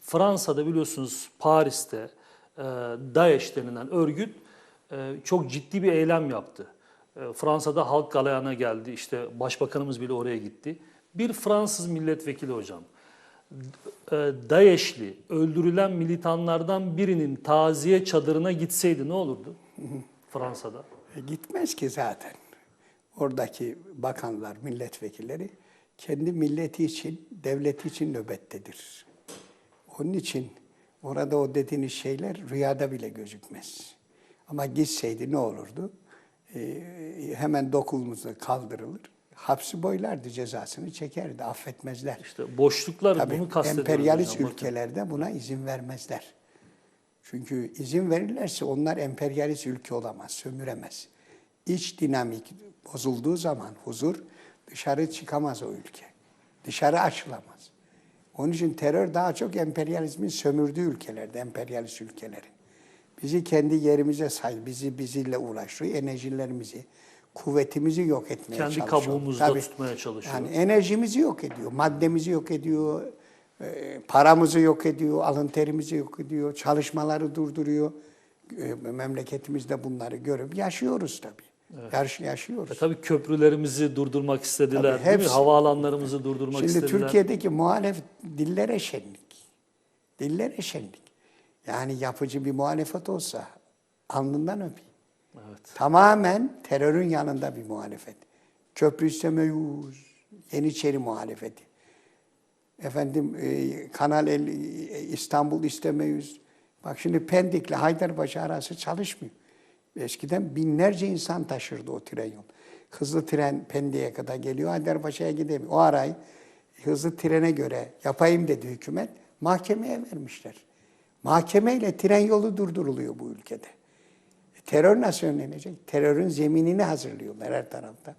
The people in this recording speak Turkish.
Fransa'da biliyorsunuz Paris'te e, DAEŞ denilen örgüt e, çok ciddi bir eylem yaptı. E, Fransa'da halk galeyana geldi. İşte başbakanımız bile oraya gitti. Bir Fransız milletvekili hocam. e, DAEŞ'li öldürülen militanlardan birinin taziye çadırına gitseydi ne olurdu Fransa'da? E, Gitmez ki zaten. Oradaki bakanlar, milletvekilleri kendi milleti için, devleti için nöbettedir. Onun için orada o dediğiniz şeyler rüyada bile gözükmez. Ama gitseydi ne olurdu? Ee, hemen dokulumuza kaldırılır. Hapsi boylardı, cezasını çekerdi, affetmezler. İşte boşluklar Tabii bunu kastediyoruz emperyalist hocam. Ülkelerde buna izin vermezler. Çünkü izin verirlerse onlar emperyalist ülke olamaz, sömüremez. İç dinamik bozulduğu zaman huzur dışarı çıkamaz o ülke. Dışarı açılamaz. Onun için terör daha çok emperyalizmin sömürdüğü ülkelerde, emperyalist ülkelerin. Bizi kendi yerimize say, bizi biziyle uğraşıyor, enerjilerimizi, kuvvetimizi yok etmeye Kendi çalışıyor. kabuğumuzda tutmaya çalışıyor. Yani enerjimizi yok ediyor, maddemizi yok ediyor, e, paramızı yok ediyor, alın terimizi yok ediyor, çalışmaları durduruyor. E, Memleketimizde bunları görüp yaşıyoruz tabii. Yaş, yaşıyoruz. E tabii köprülerimizi durdurmak istediler, Tabii, hepsi. Havaalanlarımızı durdurmak Şimdi istediler. Türkiye'deki muhalef dillere şenlik. Dillere şenlik. Yani yapıcı bir muhalefet olsa alnından öpeyim. Evet. Tamamen terörün yanında bir muhalefet. Köprü istemiyoruz. Yeniçeri muhalefeti. Efendim e, Kanal el, İstanbul istemiyoruz. Bak şimdi Pendik'le Haydarpaşa arası çalışmıyor. Eskiden binlerce insan taşırdı o tren yol. Hızlı tren Pendik'e kadar geliyor, Haydarpaşa'ya gidemiyor. O arayı hızlı trene göre yapayım dedi hükümet. Mahkemeye vermişler. Mahkemeyle tren yolu durduruluyor bu ülkede. Terör nasıl önlenecek? Terörün zeminini hazırlıyorlar her tarafta.